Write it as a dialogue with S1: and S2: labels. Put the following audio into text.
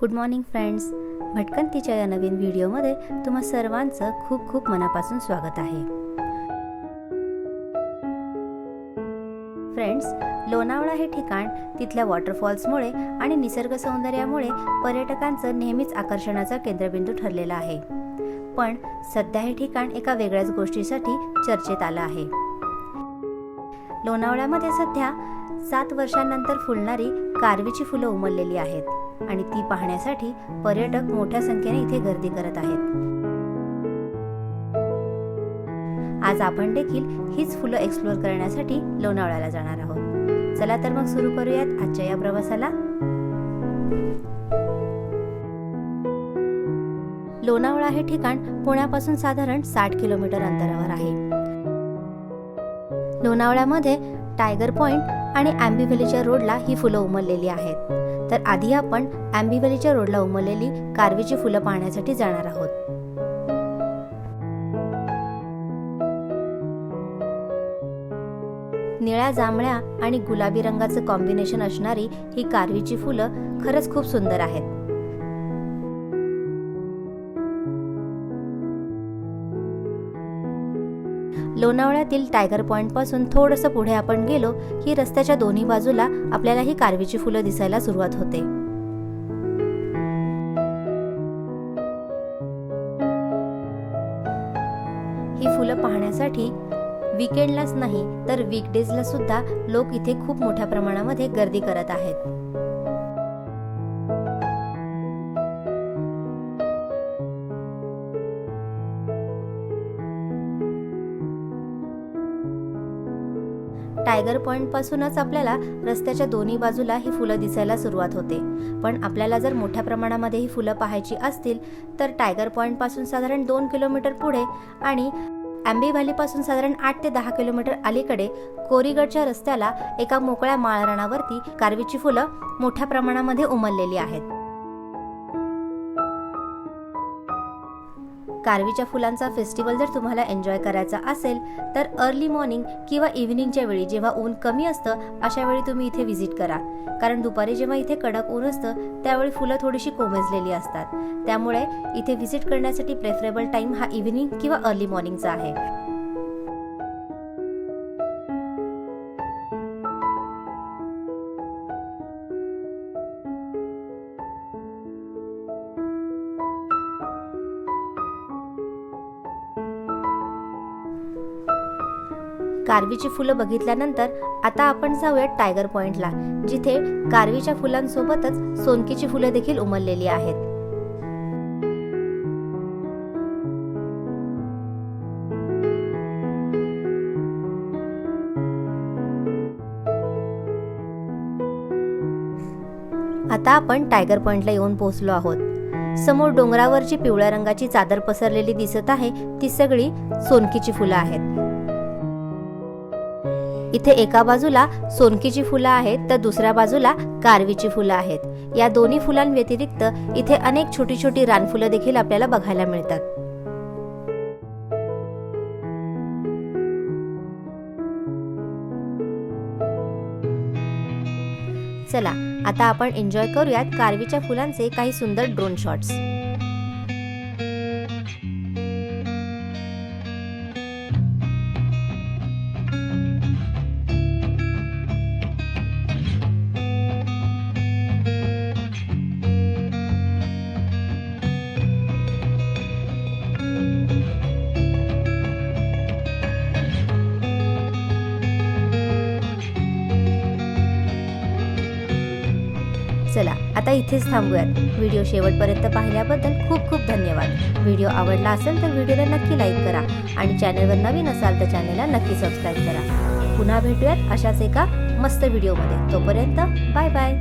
S1: Good morning friends भटकंतीच्या या नवीन व्हिडिओमध्ये तुम्हा सर्वांचं खूप खूप मनापासून स्वागत आहे. फ्रेंड्स लोणावळा हे ठिकाण तिथल्या वॉटरफॉल्समुळे आणि निसर्ग सौंदर्यामुळे पर्यटकांचं नेहमीच आकर्षणाचा केंद्रबिंदू ठरलेला आहे. पण सध्या हे ठिकाण एका वेगळ्याच गोष्टीसाठी चर्चेत आलं आहे. लोणावळ्यामध्ये सध्या सात वर्षांनंतर फुलणारी कारवीची फुलं उमललेली आहेत. आणि ती पाहण्यासाठी पर्यटक मोठ्या संख्येने इथे गर्दी करत आहेत. आज आपण देखील हीच फुलं एक्सप्लोअर करण्यासाठी लोणावळ्याला जाणार आहोत. चला तर मग सुरू करूयात आजच्या या प्रवासाला. लोणावळा हे ठिकाण पुण्यापासून साधारण साठ किलोमीटर अंतरावर आहे. लोणावळ्यामध्ये टायगर पॉइंट आणि अँबी व्हॅलीच्या रोडला ही फुलं उमललेली आहेत. तर आधी आपण आंबिवलीच्या रोडला उमललेली कारवीची फुलं पाहण्यासाठी जाणार आहोत. निळ्या जांभळ्या आणि गुलाबी रंगाचं कॉम्बिनेशन असणारी ही कारवीची फुलं खरंच खूप सुंदर आहेत. लोणावळ्यातील टायगर पॉईंटपासून थोडंसं पुढे आपण गेलो की रस्त्याच्या दोन्ही बाजूला आपल्याला ही कारवीची फुलं दिसायला सुरुवात होते. ही फुलं पाहण्यासाठी वीकेंडलाच नाही तर वीकडेजला सुद्धा लोक इथे खूप मोठ्या प्रमाणामध्ये गर्दी करत आहेत. टायगर पॉईंटपासूनच आपल्याला रस्त्याच्या दोन्ही बाजूला ही फुलं दिसायला सुरुवात होते. पण आपल्याला जर मोठ्या प्रमाणामध्ये ही फुलं पाहायची असतील तर टायगर पॉईंटपासून साधारण दोन किलोमीटर पुढे आणि अँबी व्हॅलीपासून साधारण आठ ते दहा किलोमीटर अलीकडे कोरीगडच्या रस्त्याला एका मोकळ्या माळरानावरती कारवीची फुलं मोठ्या प्रमाणामध्ये उमललेली आहेत. कारवीच्या फुलांचा फेस्टिवल जर तुम्हाला एन्जॉय करायचा असेल तर अर्ली मॉर्निंग किंवा इव्हिनिंगच्या वेळी जेव्हा ऊन कमी असतं अशा वेळी तुम्ही इथे व्हिजिट करा. कारण दुपारी जेव्हा इथे कडक ऊन असतं त्यावेळी फुलं थोडीशी कोमेजलेली असतात. त्यामुळे इथे व्हिजिट करण्यासाठी प्रेफरेबल टाईम हा इव्हिनिंग किंवा अर्ली मॉर्निंगचा आहे. कारवीची फुलं बघितल्यानंतर आता आपण जाऊयात टायगर पॉइंटला जिथे कारवीच्या फुलांसोबतच सोनकीची फुलं देखील उमललेली आहेत. आता आपण टायगर पॉइंटला येऊन पोहोचलो आहोत. समोर डोंगरावरची पिवळ्या रंगाची चादर पसरलेली दिसत आहे ती सगळी सोनकीची फुलं आहेत. इथे एका बाजूला सोनकीची फुलं आहेत तर दुसऱ्या बाजूला कारवीची फुलं आहेत. या दोन्ही फुलांव्यतिरिक्त इथे अनेक छोटी छोटी रानफुलं देखील आपल्याला बघायला मिळतात. चला आता आपण एन्जॉय करूयात कारवीच्या फुलांचे काही सुंदर ड्रोन शॉट्स चला आता इथेच थांबूयात. व्हिडिओ शेवटपर्यंत पाहिल्याबद्दल खूप खूप धन्यवाद. व्हिडिओ आवडला असेल तर व्हिडिओला नक्की लाईक करा आणि चॅनलवर नवीन असाल तर चॅनलला नक्की सबस्क्राईब करा. पुन्हा भेटूयात अशाच एका मस्त व्हिडिओमध्ये. तोपर्यंत बाय बाय.